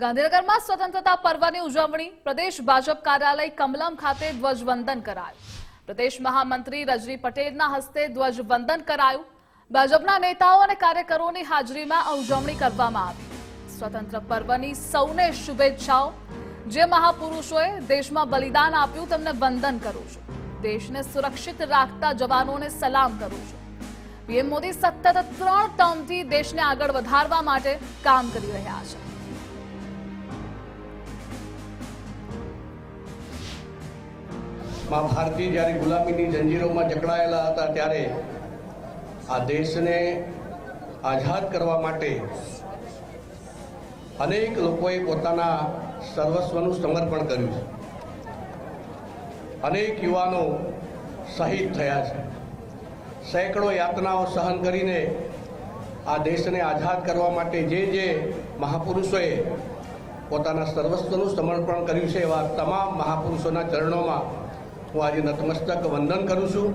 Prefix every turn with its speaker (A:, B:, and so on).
A: ગાંધીનગરમાં સ્વતંત્રતા પર્વની ઉજવણી, પ્રદેશ ભાજપ કાર્યાલય કમલમ ખાતે ધ્વજવંદન કરાયું. પ્રદેશ મહામંત્રી રજની પટેલના હસ્તે ધ્વજવંદન કરાયું. ભાજપના નેતાઓ અને કાર્યકરોની હાજરીમાં ઉજવણી કરવામાં આવી. સ્વતંત્ર પર્વની સૌને શુભેચ્છાઓ. જે મહાપુરુષોએ દેશમાં બલિદાન આપ્યું, તેમને વંદન કરું છું. દેશને સુરક્ષિત રાખતા જવાનોને સલામ કરું છું. પીએમ મોદી સતત ત્રણ ટર્મથી દેશને આગળ વધારવા માટે કામ કરી રહ્યા છે.
B: માં ભારતી જ્યારે ગુલામીની જંજીરોમાં જકડાયેલા હતા ત્યારે આ દેશને આઝાદ કરવા માટે અનેક લોકોએ પોતાના સર્વસ્વનું સમર્પણ કર્યું છે. અનેક યુવાનો શહીદ થયા છે. સેંકડો યાતનાઓ સહન કરીને આ દેશને આઝાદ કરવા માટે જે જે મહાપુરુષોએ પોતાના સર્વસ્વનું સમર્પણ કર્યું છે એવા તમામ મહાપુરુષોના ચરણોમાં હું આજે નતમસ્તક વંદન કરું છું.